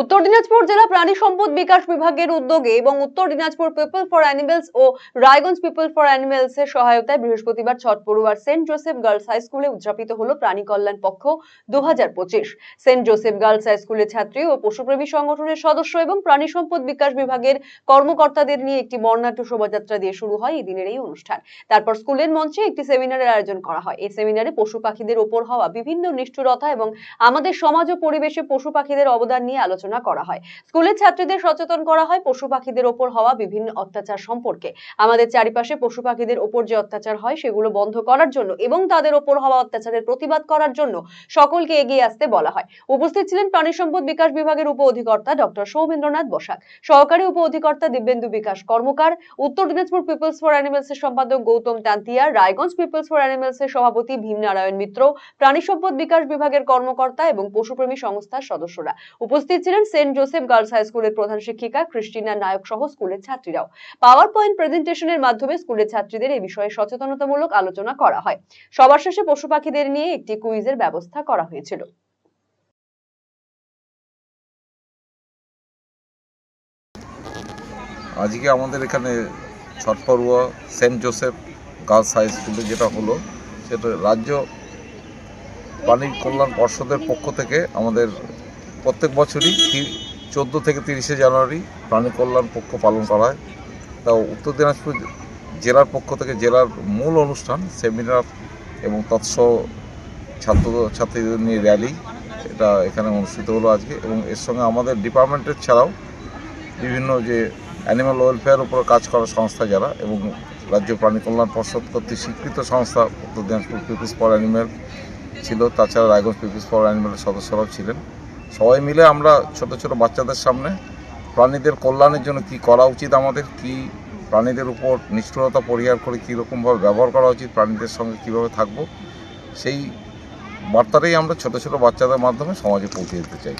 উত্তর দিনাজপুর জেলা প্রাণী সম্পদ বিকাশ বিভাগের উদ্যোগে এবং Uttar Dinajpur people for animals O Raiganj people for animals এর সহায়তায় বৃহস্পতিবার ছট পড়ুয়ার সেন্ট জোসেফ গার্লস হাই স্কুলে উদযাপিত হলো প্রাণী কল্যাণ পক্ষ দুহাজার পঁচিশ। সেন্ট জোসেফ গার্লস হাই স্কুলের ছাত্রী ও পশুপ্রেমী সংগঠনের সদস্য এবং প্রাণী সম্পদ বিকাশ বিভাগের কর্মকর্তাদের নিয়ে একটি বর্ণাঢ্য শোভাযাত্রা দিয়ে শুরু হয় এই দিনের এই অনুষ্ঠান। তারপর স্কুলের মঞ্চে একটি সেমিনারের আয়োজন করা হয়। এই সেমিনারে পশু পাখিদের ওপর হওয়া বিভিন্ন নিষ্ঠুরতা এবং আমাদের সমাজ ও পরিবেশে পশু পাখিদের অবদান নিয়ে আলোচনা করা হয়। স্কুলের ছাত্রীদের সচেতন করা হয়, পশু পাখিদের ওপর হওয়া বিভিন্ন অত্যাচার সম্পর্কে। আমাদের চারিপাশে পশু পাখিদের ওপর যে অত্যাচার হয়, সেগুলো বন্ধ করার জন্য এবং তাদের ওপর হওয়া অত্যাচারের প্রতিবাদ করার জন্য সকলকে এগিয়ে আসতে বলা হয়। উপস্থিত ছিলেন প্রাণী সম্পদ বিকাশ বিভাগের উপ অধিকর্তা ডক্টর সৌমেন্দ্রনাথ বসাক, সহকারী উপ অধিকর্তা দিব্যেন্দু বিকাশ কর্মকার, উত্তর দিনাজপুর পিপলস ফর অ্যানিমেলস এর সম্পাদক Gautam Tantia, Raiganj peoples for animals এর সভাপতি ভীম নারায়ণ মিত্র, প্রাণী সম্পদ বিকাশ বিভাগের কর্মকর্তা এবং পশুপ্রেমী সংস্থার সদস্যরা। উপস্থিত ছিলেন সেন্ট জোসেফ গার্লস হাই স্কুলের প্রধান শিক্ষিকা, ক্রিস্টিনা নায়ক সহ স্কুলের ছাত্রীরাও। পাওয়ার পয়েন্ট প্রেজেন্টেশনের মাধ্যমে স্কুলের ছাত্রীদের এই বিষয়ে সচেতনতামূলক আলোচনা করা হয়। সবার শেষে পশু পাখিদের নিয়ে একটি কুইজের ব্যবস্থা করা হয়েছিল। আজকে আমাদের এখানে ছটপড়ুয়া সেন্ট জোসেফ গার্লস হাই স্কুলে যেটা হলো, সেটা রাজ্য প্রাণী কল্যাণ পর্ষদের পক্ষ থেকে আমাদের প্রত্যেক বছরই চোদ্দ থেকে তিরিশে জানুয়ারি প্রাণী কল্যাণ পক্ষ পালন করা হয়। তা উত্তর দিনাজপুর জেলার পক্ষ থেকে জেলার মূল অনুষ্ঠান, সেমিনার এবং তৎসহ ছাত্র ছাত্রীদের নিয়ে র্যালি, এটা এখানে অনুষ্ঠিত হলো আজকে এবং এর সঙ্গে আমাদের ডিপার্টমেন্টের ছাড়াও বিভিন্ন যে অ্যানিম্যাল ওয়েলফেয়ার উপর কাজ করা সংস্থা যারা এবং রাজ্য প্রাণী কল্যাণ পর্ষদ কর্তৃক স্বীকৃত সংস্থা উত্তর দিনাজপুর পিপুলস ফর অ্যানিম্যাল ছিল। তাছাড়া রায়গঞ্জ পিপুলস ফর অ্যানিম্যালের সদস্যরাও ছিলেন। সবাই মিলে আমরা ছোট ছোট বাচ্চাদের সামনে প্রাণীদের কল্যাণের জন্য কি করা উচিত আমাদের, কি প্রাণীদের উপর নিষ্ঠুরতা পরিহার করে কীরকমভাবে ব্যবহার করা উচিত, প্রাণীদের সঙ্গে কীভাবে থাকব, সেই বার্তাটাই আমরা ছোট ছোট বাচ্চাদের মাধ্যমে সমাজে পৌঁছে দিতে চাই।